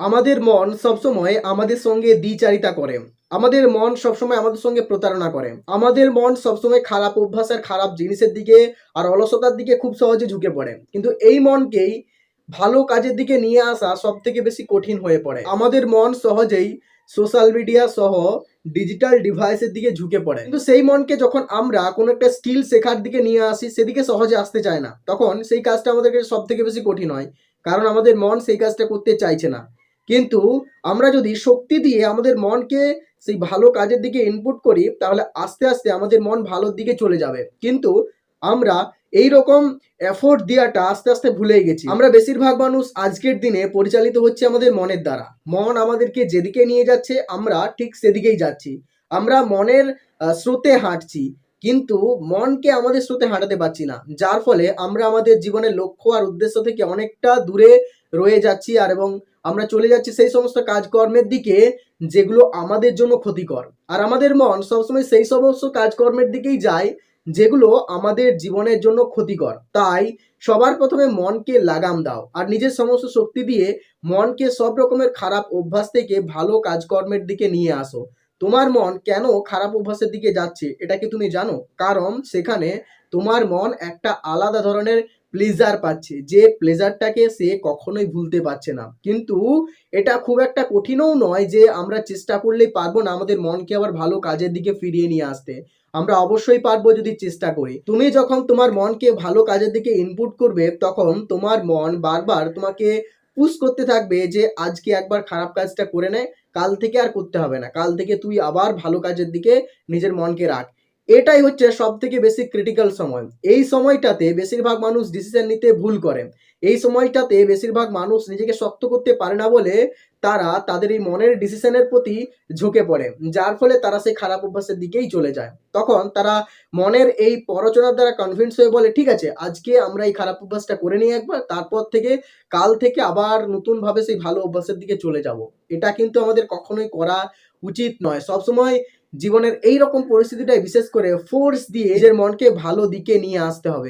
আমাদের মন সবসময় আমাদের সঙ্গে দ্বিচারিতা করে। আমাদের মন সবসময় আমাদের সঙ্গে প্রতারণা করে। আমাদের মন সবসময় খারাপ অভ্যাস আর খারাপ জিনিসের দিকে আর অলসতার দিকে খুব সহজে ঝুঁকে পড়ে। কিন্তু এই মনকেই ভালো কাজের দিকে নিয়ে আসা সব থেকে বেশি কঠিন হয়ে পড়ে। আমাদের মন সহজেই সোশ্যাল মিডিয়া সহ ডিজিটাল ডিভাইসের দিকে ঝুঁকে পড়ে। কিন্তু সেই মনকে যখন আমরা কোনো একটা স্কিল শেখার দিকে নিয়ে আসি, সেদিকে সহজে আসতে চায় না। তখন সেই কাজটা আমাদেরকে সব থেকে বেশি কঠিন হয়। কারণ আমাদের মন সেই কাজটা করতে চাইছে না। কিন্তু আমরা যদি শক্তি দিয়ে আমাদের মনকে সেই ভালো কাজের দিকে ইনপুট করি, তাহলে আস্তে আস্তে আমাদের মন ভালোর দিকে চলে যাবে। কিন্তু আমরা এই রকম এফোর্ট দেওয়াটা আস্তে আস্তে ভুলেই গেছি। আমরা বেশিরভাগ মানুষ আজকের দিনে পরিচালিত হচ্ছে আমাদের মনের দ্বারা। মন আমাদেরকে যেদিকে নিয়ে যাচ্ছে, আমরা ঠিক সেদিকেই যাচ্ছি। আমরা মনের স্রোতে হাঁটছি, কিন্তু মনকে আমাদের স্রোতে হাঁটাতে পারছি না। যার ফলে আমরা আমাদের জীবনের লক্ষ্য আর উদ্দেশ্য থেকে অনেকটা দূরে রয়ে যাচ্ছি আর এবং আমরা চলে যাচ্ছি সেই সমস্ত কাজকর্মের দিকে যেগুলো আমাদের জন্য ক্ষতিকর। আর আমাদের মন সবসময় সেই সমস্ত কাজকর্মের দিকেই যায় যেগুলো আমাদের জীবনের জন্য ক্ষতিকর। তাই সবার প্রথমে মনকে লাগাম দাও আর নিজের সমস্ত শক্তি দিয়ে মনকে সব রকমের খারাপ অভ্যাস থেকে ভালো কাজকর্মের দিকে নিয়ে আসো। তোমার মন কেন খারাপ অভ্যাসের দিকে যাচ্ছে, এটা কি তুমি জানো? কারণ সেখানে তোমার মন একটা আলাদা ধরনের প্লেজার পাচ্ছে। যে প্লেজারটাকে সে কখনোই ভুলতে পারছে না। কিন্তু এটা খুব একটা কঠিনও নয় যে আমরা চেষ্টা করলেই পারব না আমাদের মনকে আবার ভালো কাজের দিকে ফিরিয়ে নিয়ে আসতে। আমরা অবশ্যই পারব যদি চেষ্টা করি। তুমি যখন তোমার মনকে ভালো কাজের দিকে ইনপুট করবে, তখন তোমার মন বারবার তোমাকে পুশ করতে থাকবে যে আজকে একবার খারাপ কাজটা করে নেয় কাল থেকে আর করতে হবে না। কাল থেকে তুই আবার ভালো কাজের দিকে নিজের মনকে রাখ। এটাই হচ্ছে সব থেকে বেশি ক্রিটিক্যাল সময়। এই সময়টাতে বেশিরভাগ মানুষ ডিসিশন নিতে ভুল করে। এই সময়টাতে বেশিরভাগ মানুষ নিজেকে শক্ত করতে পারে না বলে তারা তাদের এই মনের ডিসিশনের প্রতি ঝুঁকে পড়ে, যার ফলে তারা সেই খারাপ অভ্যাসের দিকেই চলে যায়। তখন তারা মনের এই পরচনার দ্বারা কনভিন্স হয়ে বলে, ঠিক আছে, আজকে আমরা এই খারাপ অভ্যাসটা করে নিই একবার, তারপর থেকে কাল থেকে আবার নতুনভাবে সেই ভালো অভ্যাসের দিকে চলে যাব। এটা কিন্তু আমাদের কখনোই করা উচিত নয়। সবসময় জীবনের এই রকম পরিস্থিতিটাই বিশেষ করে ফোর্স দিয়ে নিজের মনকে ভালো দিকে নিয়ে আসতে হবে।